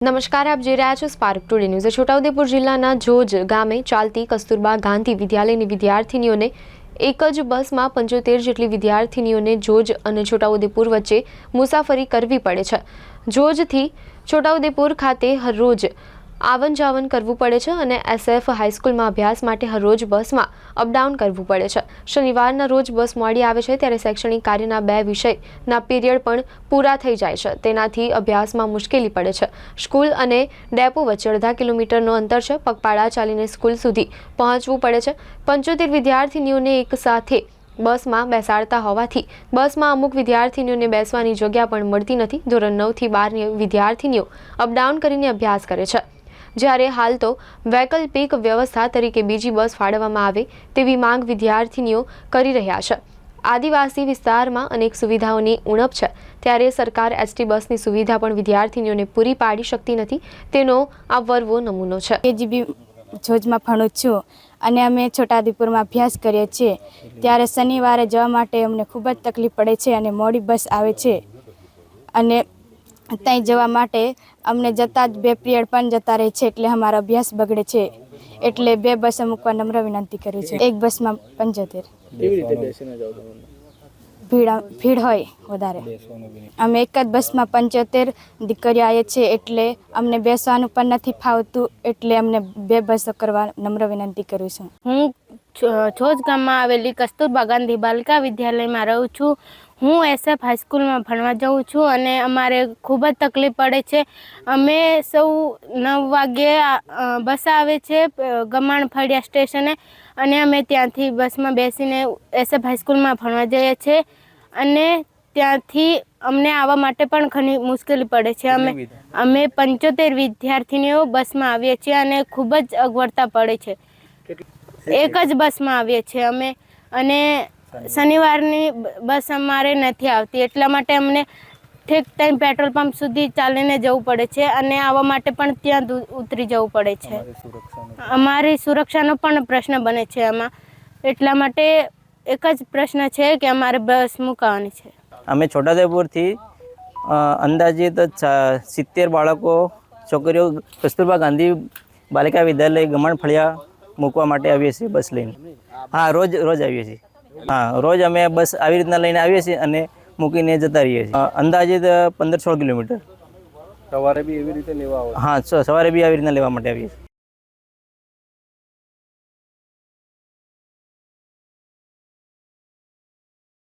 નમસ્કાર, આપ જોઈ રહ્યા છો સ્પાર્ક ટુડે ન્યૂઝ છોટાઉદેપુર જિલ્લાના જોજ ગામે ચાલતી કસ્તુરબા ગાંધી વિદ્યાલયની વિદ્યાર્થીનીઓને એક જ બસમાં પંચોતેર જેટલી વિદ્યાર્થીનીઓને જોજ અને છોટાઉદેપુર વચ્ચે મુસાફરી કરવી પડે છે. જોજથી છોટાઉદેપુર ખાતે હરરોજ આવન જાવન કરવું પડે છે અને એસએફ હાઈસ્કૂલમાં અભ્યાસ માટે હરરોજ બસમાં અપડાઉન કરવું પડે છે. શનિવારના રોજ બસ મોડી આવે છે ત્યારે શૈક્ષણિક કાર્યના બે વિષયના પીરિયડ પણ પૂરા થઈ જાય છે. તેનાથી અભ્યાસમાં મુશ્કેલી પડે છે. સ્કૂલ અને ડેપો વચ્ચે અડધા કિલોમીટરનો અંતર છે. પગપાળા ચાલીને સ્કૂલ સુધી પહોંચવું પડે છે. પંચોતેર વિદ્યાર્થીનીઓને એક સાથે બસમાં બેસાડતા હોવાથી બસમાં અમુક વિદ્યાર્થીનીઓને બેસવાની જગ્યા પણ મળતી નથી. ધોરણ નવથી બારની વિદ્યાર્થીનીઓ અપડાઉન કરીને અભ્યાસ કરે છે. જ્યારે હાલ તો વૈકલ્પિક વ્યવસ્થા તરીકે બીજી બસ ફાળવવામાં આવે તેવી માંગ વિદ્યાર્થીનીઓ કરી રહ્યા છે. આદિવાસી વિસ્તારમાં અનેક સુવિધાઓની ઉણપ છે. ત્યારે સરકાર એસટી બસની સુવિધા પણ વિદ્યાર્થીનીઓને પૂરી પાડી શકતી નથી. તેનો આ વર્વો નમૂનો છે. કેજીબી જોજમાં ભણું છું અને અમે છોટાઉદેપુરમાં અભ્યાસ કરીએ છીએ. ત્યારે શનિવારે જવા માટે અમને ખૂબ જ તકલીફ પડે છે અને મોડી બસ આવે છે. અને ત્યાં જવા માટે અમને જતાં જ બે પિરિયડ પણ જતા રહે છે એટલે અમારો અભ્યાસ બગડે છે. એટલે બે બસો મૂકવા નમ્ર વિનંતી કરી છે. એક બસમાં પંચોતેર. ભીડ ભીડ હોય વધારે. અમે એક જ બસમાં પંચોતેર દીકરીઓ આવીએ છીએ એટલે અમને બેસવાનું પણ નથી ફાવતું એટલે અમને બે બસો કરવા નમ્ર વિનંતી કરું છું. હું છોજ ગામમાં આવેલી કસ્તુરબા ગાંધી બાલિકા વિદ્યાલયમાં રહું છું. હું એસએફ હાઈસ્કૂલમાં ભણવા જાઉં છું અને અમારે ખૂબ જ તકલીફ પડે છે. અમે સૌ નવ વાગ્યે બસ આવે છે ગમાણ ફળિયા સ્ટેશને અને અમે ત્યાંથી બસમાં બેસીને એસએફ હાઈસ્કૂલમાં ભણવા જઈએ છીએ અને ત્યાંથી અમને આવવા માટે પણ ઘણી મુશ્કેલી પડે છે. અમે અમે પંચોતેર વિદ્યાર્થીનીઓ બસમાં આવીએ છીએ અને ખૂબ જ અગવડતા પડે છે. એક જ બસમાં આવીએ છીએ અમે અને શનિવારની. બસ અમારે નથી આવતી. એટલા માટે અમને ઠીક ટાઈમ પેટ્રોલ પંપ સુધી ચાલીને જવું પડે છે અને આવવા માટે પણ ત્યાં ઉતરી જવું પડે છે. અમારી સુરક્ષાનો. પણ પ્રશ્ન બને છે આમાં. એટલા માટે એક જ પ્રશ્ન છે કે અમારે બસ મુકાવાની છે. અમે છોટાઉદેપુરથી અંદાજિત સિત્તેર બાળકો છોકરીઓ કસ્તુરબા ગાંધી બાલિકા વિદ્યાલય ગમણ ફળિયા મૂકવા માટે આવીએ છીએ બસ લઈને. હા રોજ રોજ આવીએ છીએ. હા રોજ અમે બસ આવી રીતના લઈને આવીએ છીએ અને મૂકીને જતા રહીએ છીએ. અંદાજે પંદર સોળ કિલોમીટર. સવારે બી એવી રીતે લેવા હા સવારે બી આવી રીતના લેવા માટે આવીએ છીએ.